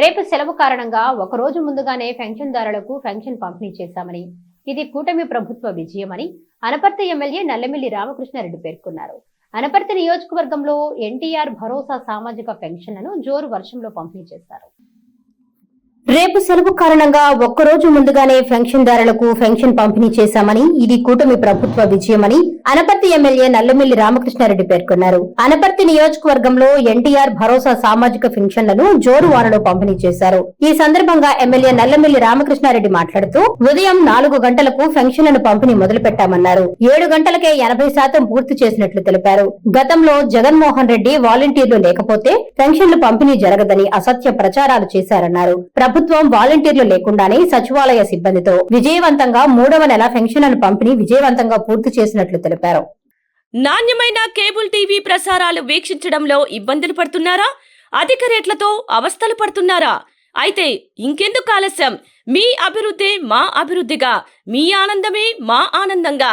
రేపు సెలవు కారణంగా ఒక రోజు ముందుగానే పెన్షన్దారులకు పెన్షన్ పంపిణీ చేశామని ఇది కూటమి ప్రభుత్వ విజయమని అనపర్తి ఎమ్మెల్యే నల్లమిల్లి రామకృష్ణారెడ్డి పేర్కొన్నారు. అనపర్తి నియోజకవర్గంలో ఎన్టీఆర్ భరోసా సామాజిక పెన్షన్లను జోరు వర్షంలో పంపిణీ చేశారు. రేపు సెలవు కారణంగా ఒక్కరోజు ముందుగానే పెన్షన్దారులకు పెన్షన్ పంపిణీ చేశామని ఇది కూటమి ప్రభుత్వ విజయమని అనపర్తి ఎమ్మెల్యే నల్లమిల్లి రామకృష్ణారెడ్డి పేర్కొన్నారు. అనపర్తి నియోజకవర్గంలో ఎన్టీఆర్ భరోసా సామాజిక పెన్షన్లను జోరు వారలో పంపిణీ చేశారు. ఈ సందర్భంగా ఎమ్మెల్యే నల్లమిల్లి రామకృష్ణారెడ్డి మాట్లాడుతూ ఉదయం నాలుగు గంటలకు పెన్షన్లను పంపిణీ మొదలు పెట్టామన్నారు ఏడు గంటలకే ఎనభై శాతం పూర్తి చేసినట్లు తెలిపారు. గతంలో జగన్మోహన్ రెడ్డి వాలంటీర్లు లేకపోతే పెన్షన్లు పంపిణీ జరగదని అసత్య ప్రచారాలు చేశారన్నారు. ప్రభుత్వం వాలంటీర్లు లేకుండానే సచివాలయ సిబ్బందితో విజయవంతంగా మూడవ నెల పెన్షన్లను పంపిణీ విజయవంతంగా పూర్తి చేసినట్లు తెలిపారు. నాణ్యమైన కేబుల్ టీవీ ప్రసారాలు వీక్షించడంలో ఇబ్బందులు పడుతున్నారా? అధిక రేట్లతో అవస్థలు పడుతున్నారా? అయితే ఇంకెందుకు ఆలస్యం? మీ అభివృద్ధి మా అభివృద్ధిగా మీ ఆనందమే మా ఆనందంగా.